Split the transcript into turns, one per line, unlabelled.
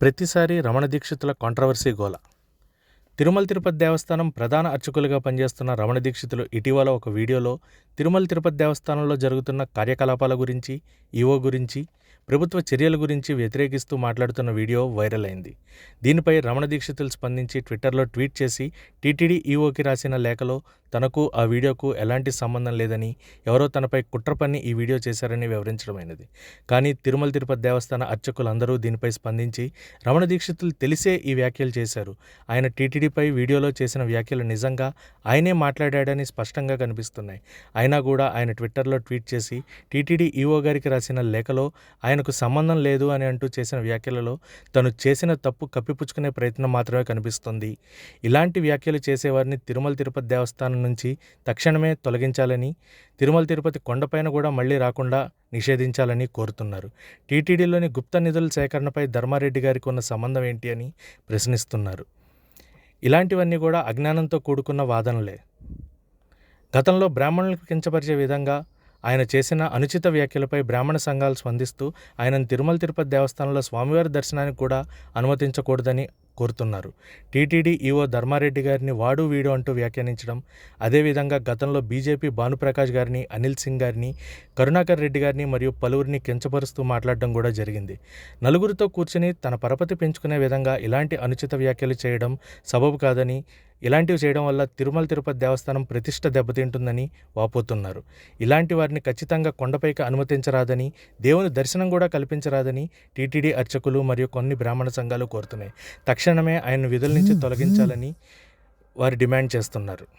ప్రతిసారి రమణ దీక్షితుల కాంట్రవర్సీ గోల. తిరుమల తిరుపతి దేవస్థానం ప్రధాన అర్చకులుగా పనిచేస్తున్న రమణ దీక్షితులు ఇటీవల ఒక వీడియోలో తిరుమల తిరుపతి దేవస్థానంలో జరుగుతున్న కార్యకలాపాల గురించి ఈవో గురించి ప్రభుత్వ చర్యల గురించి వ్యతిరేకిస్తూ మాట్లాడుతున్న వీడియో వైరల్ అయింది. దీనిపై రమణ దీక్షితులు స్పందించి ట్విట్టర్లో ట్వీట్ చేసి టీటీడీ ఈఓకి రాసిన లేఖలో తనకు ఆ వీడియోకు ఎలాంటి సంబంధం లేదని ఎవరో తనపై కుట్ర పన్ని ఈ వీడియో చేశారని వివరించడమైనది కానీ తిరుమల తిరుపతి దేవస్థాన అర్చకులందరూ దీనిపై స్పందించి రమణ దీక్షితులు తెలిసే ఈ వ్యాఖ్యలు చేశారు. ఆయన టీటీడీపై వీడియోలో చేసిన వ్యాఖ్యలు నిజంగా ఆయనే మాట్లాడాడని స్పష్టంగా కనిపిస్తున్నాయి. అయినా కూడా ఆయన ట్విట్టర్లో ట్వీట్ చేసి టీటీడీ ఈఓ గారికి రాసిన లేఖలో ఆయన ఆయనకు సంబంధం లేదు అని అంటూ చేసిన వ్యాఖ్యలలో తను చేసిన తప్పు కప్పిపుచ్చుకునే ప్రయత్నం మాత్రమే కనిపిస్తుంది. ఇలాంటి వ్యాఖ్యలు చేసేవారిని తిరుమల తిరుపతి దేవస్థానం నుంచి తక్షణమే తొలగించాలని తిరుమల తిరుపతి కొండపైన కూడా మళ్ళీ రాకుండా నిషేధించాలని కోరుతున్నారు. టీటీడీలోని గుప్త నిధుల సేకరణపై ధర్మారెడ్డి గారికి ఉన్న సంబంధం ఏంటి అని ప్రశ్నిస్తున్నారు. ఇలాంటివన్నీ కూడా అజ్ఞానంతో కూడుకున్న వాదనలే. గతంలో బ్రాహ్మణులకు కించపరిచే విధంగా ఆయన చేసిన అనుచిత వ్యాఖ్యలపై బ్రాహ్మణ సంఘాలు స్పందిస్తూ ఆయనను తిరుమల తిరుపతి దేవస్థానంలో స్వామివారి దర్శనానికి కూడా అనుమతించకూడదని కోరుతున్నారు. టీటీడీ ఈవో ధర్మారెడ్డి గారిని వాడు వీడు అంటూ వ్యాఖ్యానించడం అదేవిధంగా గతంలో బీజేపీ భానుప్రకాష్ గారిని అనిల్ సింగ్ గారిని కరుణాకర్ రెడ్డి గారిని మరియు పలువురిని కించపరుస్తూ మాట్లాడడం కూడా జరిగింది. నలుగురితో కూర్చుని తన పరపతి పెంచుకునే విధంగా ఇలాంటి అనుచిత వ్యాఖ్యలు చేయడం సబబు కాదని ఇలాంటివి చేయడం వల్ల తిరుమల తిరుపతి దేవస్థానం ప్రతిష్ట దెబ్బతింటుందని వాపోతున్నారు. ఇలాంటి వారిని ఖచ్చితంగా కొండపైకి అనుమతించరాదని దేవుని దర్శనం కూడా కల్పించరాదని టీటీడీ అర్చకులు మరియు కొన్ని బ్రాహ్మణ సంఘాలు కోరుతున్నాయి. తక్షణమే ఆయన విధుల నుంచి తొలగించాలని వారు డిమాండ్ చేస్తున్నారు.